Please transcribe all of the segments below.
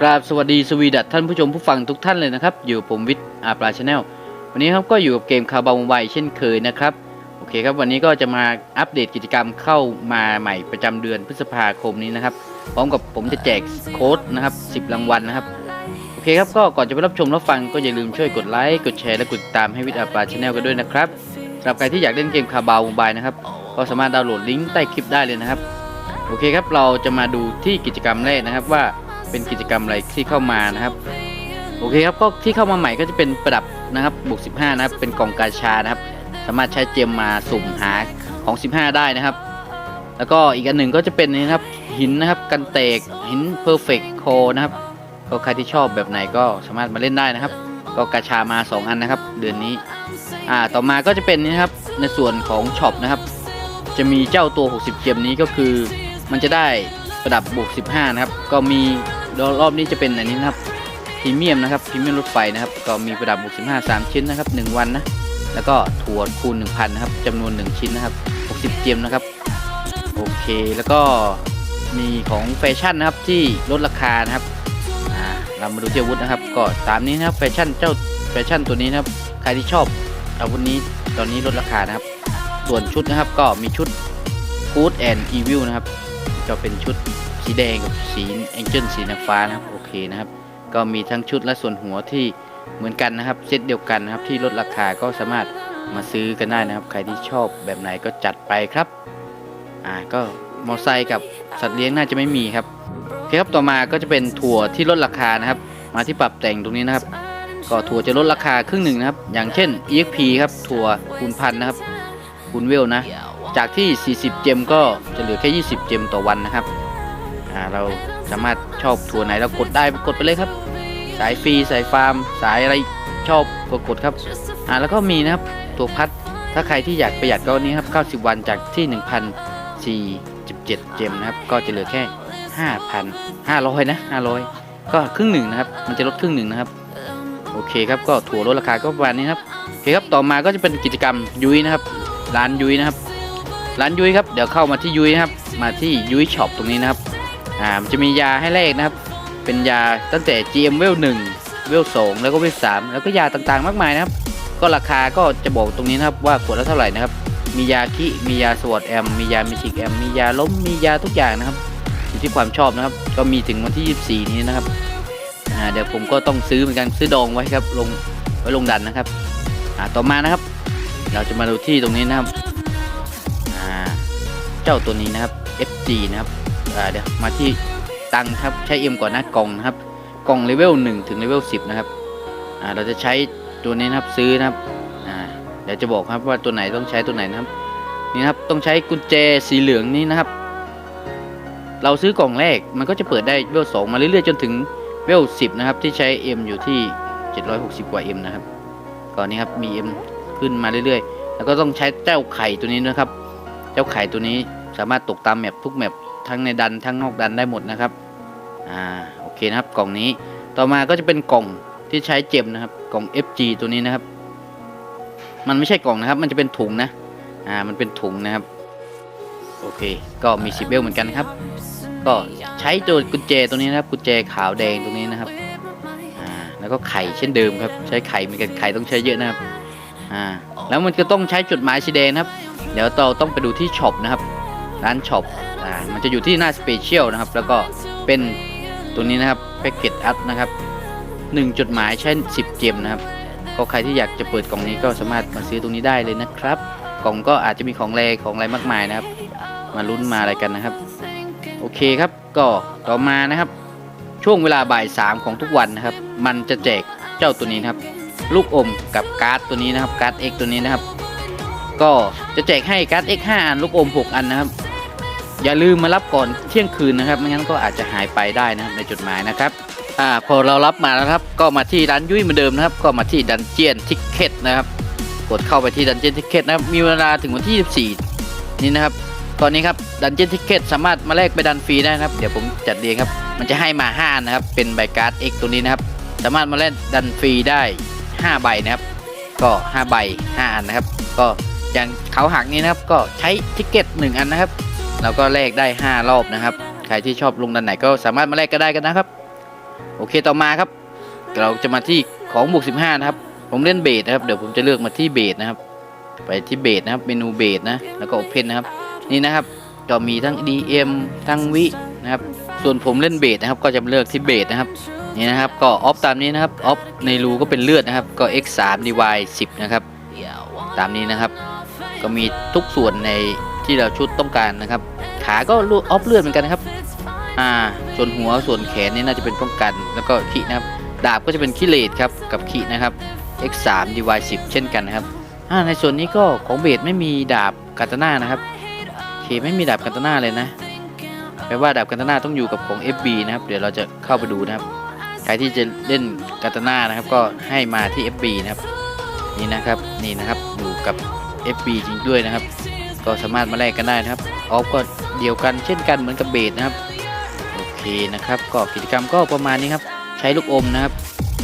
กราบสวัสดีสวีดัตท่านผู้ชมผู้ฟังทุกท่านเลยนะครับ อยู่ผมวิทย์อาปลาชาแนลวันนี้ครับก็อยู่กับเกมคาบาไวเช่นเคยนะครับ โอเคครับวันนี้ก็จะมาอัปเดตกิจกรรมเข้ามาใหม่ประจำเดือนพฤษภาคมนี้นะครับ พร้อมกับผมจะแจกโค้ดนะครับ 10 รางวัลนะครับ โอเคครับก็ก่อนจะไปรับชมรับฟังก็อย่าลืมช่วยกดไลค์กดแชร์และกดติดตามให้วิทย์อาปลาชาแนลกันด้วยนะครับสำหรับใครที่อยากเล่นเกมคาบาไวนะครับก็สามารถดาวน์โหลดลิงก์ใต้คลิปได้เลยนะครับ โอเคครับเราจะมาดูที่กิจกรรมแรกนะครับว่า เป็นกิจกรรมอะไรที่เข้ามานะครับ โอเคครับก็ที่เข้ามาใหม่ก็จะเป็นประดับนะครับบวก 15 นะครับ เป็นกล่องกาชานะครับ สามารถใช้เจมมาสุ่มหาของ 15 ได้นะครับ แล้วก็อีกอันหนึ่งก็จะเป็นนี่ครับหินนะครับกันเตกหินเพอร์เฟกโคนะครับก็ใครที่ชอบแบบไหนก็สามารถมาเล่นได้นะครับ ก็กาชามา 2 อันนะครับ เดือนนี้อ่าต่อมาก็จะเป็นนี่ครับในส่วนของช็อปนะครับ จะมีเจ้าตัว 60เจมนี้ก็คือ มันจะได้ประดับบวก 15 นะครับ ก็มี รอบนี้จะเป็นอันนี้นะครับพรีเมียมนะครับพรีเมียมรถไฟนะครับ ก็มีประดับบวก15 3 ชิ้นนะครับ 1 วันนะ แล้วก็ถั่วคูณ 1,000 นะครับจำนวน 1 ชิ้นนะครับ 60 เจมนะครับ โอเค แล้วก็มีของแฟชั่นนะครับที่ลดราคานะครับเรามาดูที่อาวุธนะครับ ก็ตามนี้นะครับแฟชั่นเจ้าแฟชั่นตัวนี้นะครับ ใครที่ชอบอาวุธนี้ตอนนี้ลดราคานะครับ ส่วนชุดนะครับก็มีชุด Good and Evil นะครับก็เป็นชุด สีแดงกับสีแองเจิลสีน้ำฟ้านะครับโอเคนะครับ ก็มีทั้งชุดและส่วนหัวที่เหมือนกันนะครับเซตเดียวกันนะครับที่ลดราคาก็สามารถมาซื้อกันได้นะครับ ใครที่ชอบแบบไหนก็จัดไปครับอ่าก็มอไซค์กับสัตว์เลี้ยงน่าจะไม่มีครับโอเคครับต่อมาก็จะเป็นถั่วที่ลดราคานะครับ มาที่ปรับแต่งตรงนี้นะครับ ก็ถั่วจะลดราคาครึ่งหนึ่งนะครับ อย่างเช่น EXP ครับถั่วคูณพันนะครับคูณเวลนะ จากที่ 40 เจมก็จะเหลือแค่ 20 เจมต่อวันนะครับ อ่าเราสามารถชอบทัวร์ไหนเรากดได้กดไปเลยครับ สายฟรีสายฟาร์ม สายอะไรชอบก็กดครับอ่าแล้วก็มีนะครับตัวพัดถ้าใครที่อยากประหยัดก็นี้ครับ90 วันจากที่ 1,047 เจมนะครับก็จะเหลือแค่ 5,500 นะ 500 ก็ครึ่งหนึ่งนะครับ มันจะลดครึ่งหนึ่งนะครับ โอเคครับก็ถั่วลดราคาก็ประมาณนี้ครับโอเคครับต่อมาก็จะเป็นกิจกรรมยุ้ยนะครับ ร้านยุ้ยนะครับ ร้านยุ้ยครับเดี๋ยวเข้ามาที่ยุ้ยนะครับ มาที่ยุ้ยช็อปตรงนี้นะครับ อ่ามันจะมียาให้แลกนะครับ เป็นยาตั้งแต่ GM เวล1เวล2แล้วก็เวล3แล้วก็ยาต่างๆ มากมายนะครับ ก็ราคาก็จะบอกตรงนี้นะครับว่าขวดละเท่าไหร่นะครับ มียาคิมียาสวอตแอมมียามิจิกแอมมียาล้มมียาทุกอย่างนะครับอยู่ที่ความชอบนะครับ ก็มีถึงวันที่ 24 นี้นะครับอ่าเดี๋ยวผมก็ต้องซื้อเหมือนกันซื้อดองไว้ครับลงไว้ลงดันนะครับอ่าต่อมานะครับ เราจะมาดูที่ตรงนี้นะครับอ่าเจ้าตัวนี้นะครับ FG นะครับ เดี๋ยวมาที่ตังครับใช้ M ก่อนนะกล่องนะครับกล่องเลเวล1ถึงเลเวล10 นะครับเราจะใช้ตัวนี้นะครับซื้อนะครับเดี๋ยวจะบอกครับว่าตัวไหนต้องใช้ตัวไหนนะครับนี่นะครับต้องใช้กุญแจสีเหลืองนี้นะครับ เราซื้อกล่องแรกมันก็จะเปิดได้เวล2มาเรื่อยๆจนถึงเวล10นะครับที่ใช้ M อยู่ที่ 760 กว่า M นะครับก่อนนี้ครับมี M ขึ้นมาเรื่อยๆ แล้วก็ต้องใช้เจ้าไข่ตัวนี้นะครับ เจ้าไข่ตัวนี้สามารถตกตามแมปทุกแมป ทั้งในดันทั้งนอกดันได้หมดนะครับอ่าโอเคนะครับกล่องนี้ต่อมาก็จะเป็นกล่องที่ใช้เจมนะครับกล่อง FG ตัวนี้นะครับ มันไม่ใช่กล่องนะครับ มันจะเป็นถุงนะอ่ามันเป็นถุงนะครับโอเค ก็มีสิบเบลเหมือนกันครับ ก็ใช้ตัวกุญแจตัวนี้นะครับกุญแจขาวแดงตรงนี้นะครับอ่าแล้วก็ไข่เช่นเดิมครับ ใช้ไข่เหมือนกันไข่ต้องใช้เยอะนะครับอ่าแล้วมันก็ต้องใช้จุดหมายสีแดงครับ เดี๋ยวเราต้องไปดูที่ช็อปนะครับ ร้านช็อป อ่ามันจะอยู่ที่หน้าสเปเชียลนะครับ แล้วก็เป็นตัวนี้นะครับแพ็กเกจอัพนะครับหนึ่งจุดหมายใช้ 10 เจมนะครับ ก็ใครที่อยากจะเปิดกล่องนี้ก็สามารถมาซื้อตรงนี้ได้เลยนะครับ กล่องก็อาจจะมีของแรงของอะไรมากมายนะครับ มาลุ้นมาอะไรกันนะครับ โอเคครับก็ต่อมานะครับ ช่วงเวลาบ่ายสามของทุกวันนะครับ มันจะแจกเจ้าตัวนี้นะครับ ลูกอมกับการ์ดตัวนี้นะครับการ์ด X ตัวนี้นะครับ ก็จะแจกให้การ์ด X 5อันลูกอม 6 อันนะครับ อย่าลืมมารับก่อนเที่ยงคืนนะครับไม่งั้นก็อาจจะหายไปได้นะครับในจดหมายนะครับอ่าพอเรารับมาแล้วครับ ก็มาที่ร้านยุ้ยเหมือนเดิมนะครับ ก็มาที่ดันเจียนทิกเก็ตนะครับ กดเข้าไปที่ดันเจียนทิกเก็ตนะครับมีเวลาถึงวันที่ 24 นี่นะครับ ตอนนี้ครับดันเจียนทิกเก็ตสามารถมาแลกไปดันฟรีได้นะครับ เดี๋ยวผมจัดเรียงครับ มันจะให้มา 5 นะครับ เป็นใบการ์ด X ตัวนี้นะครับ สามารถมาเล่นดันฟรีได้ 5 ใบนะครับ ก็ 5 ใบ 5 อันนะครับ ก็อย่างเขาหักนี้นะครับก็ใช้ทิกเก็ต1อันนะครับ เราก็แลกได้ 5 รอบนะครับ ใครที่ชอบลงดันไหนก็สามารถมาแลกก็ได้กันนะครับ โอเคต่อมาครับ เราจะมาที่ของบวก15 นะครับ ผมเล่นเบสนะครับ เดี๋ยวผมจะเลือกมาที่เบสนะครับ ไปที่เบสนะครับ เมนูเบสนะ แล้วก็โอเพนนะครับ นี่นะครับ ก็มีทั้ง DM ทั้งวินะครับ ส่วนผมเล่นเบสนะครับ ก็จะเลือกที่เบสนะครับ นี่นะครับ ก็ออฟตามนี้นะครับ ออฟในรูก็เป็นเลือดนะครับ ก็ x 3 dy 10 นะครับ ตามนี้นะครับ ก็มีทุกส่วนใน ที่เราชุดต้องการนะครับ ขาก็ออฟเลือดเหมือนกันนะครับ อ่า ส่วนหัวส่วนแขนนี่น่าจะเป็นป้องกัน แล้วก็ขีนะครับ ดาบก็จะเป็นขีเลดครับกับขีนะครับ x 3 dy 10 เช่นกันนะครับอ่าในส่วนนี้ก็ของเบสไม่มีดาบกาตาน่านะครับเคไม่มีดาบกาตาน่าเลยนะแปลว่าดาบกาตาน่าต้องอยู่กับของ FB นะครับ เดี๋ยวเราจะเข้าไปดูนะครับใครที่จะเล่นกาตาน่านะครับ ก็ให้มาที่ FB นะครับ นี่นะครับนี่นะครับอยู่กับ FB จริงด้วยนะครับ ก็สามารถมาแลกกันได้นะครับออฟก็เดียวกันเช่นกันเหมือนกับเบสนะครับโอเคนะครับก็กิจกรรมก็ประมาณนี้ครับใช้ลูกอมนะครับ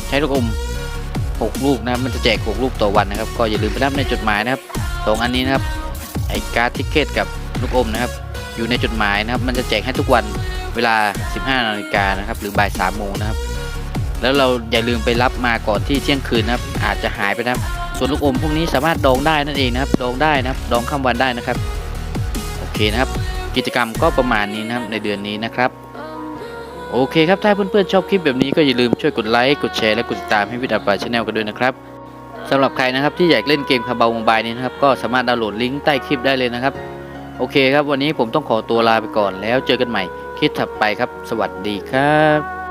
ใช้ลูกอม 6 ลูกนะครับมันจะแจก 6 ลูกต่อวันนะครับ ก็อย่าลืมไปรับในจดหมายนะครับสองอันนี้นะครับไอการ์ดทิเกตกับลูกอมนะครับ อยู่ในจดหมายนะครับ มันจะแจกให้ทุกวันเวลา 15นาฬิกานะครับ หรือบ่าย3โมงนะครับ แล้วเราอย่าลืมไปรับมาก่อนที่เที่ยงคืนนะครับ อาจจะหายไปนะครับ ส่วนลูกอมพวกนี้สามารถดองได้นั่นเองนะครับดองได้นะครับดองข้ามวันได้นะครับโอเคนะครับ กิจกรรมก็ประมาณนี้นะครับในเดือนนี้นะครับ โอเคครับถ้าเพื่อนๆชอบคลิปแบบนี้ก็อย่าลืมช่วยกดไลค์กดแชร์และกดติดตามให้วิดาบาชาแนลกันด้วยนะครับสำหรับใครนะครับที่อยากเล่นเกมคาบาวงบายนี้นะครับก็สามารถดาวน์โหลดลิงก์ใต้คลิปได้เลยนะครับ โอเคครับ วันนี้ผมต้องขอตัวลาไปก่อนแล้วเจอกันใหม่คลิปถัดไปครับ สวัสดีครับ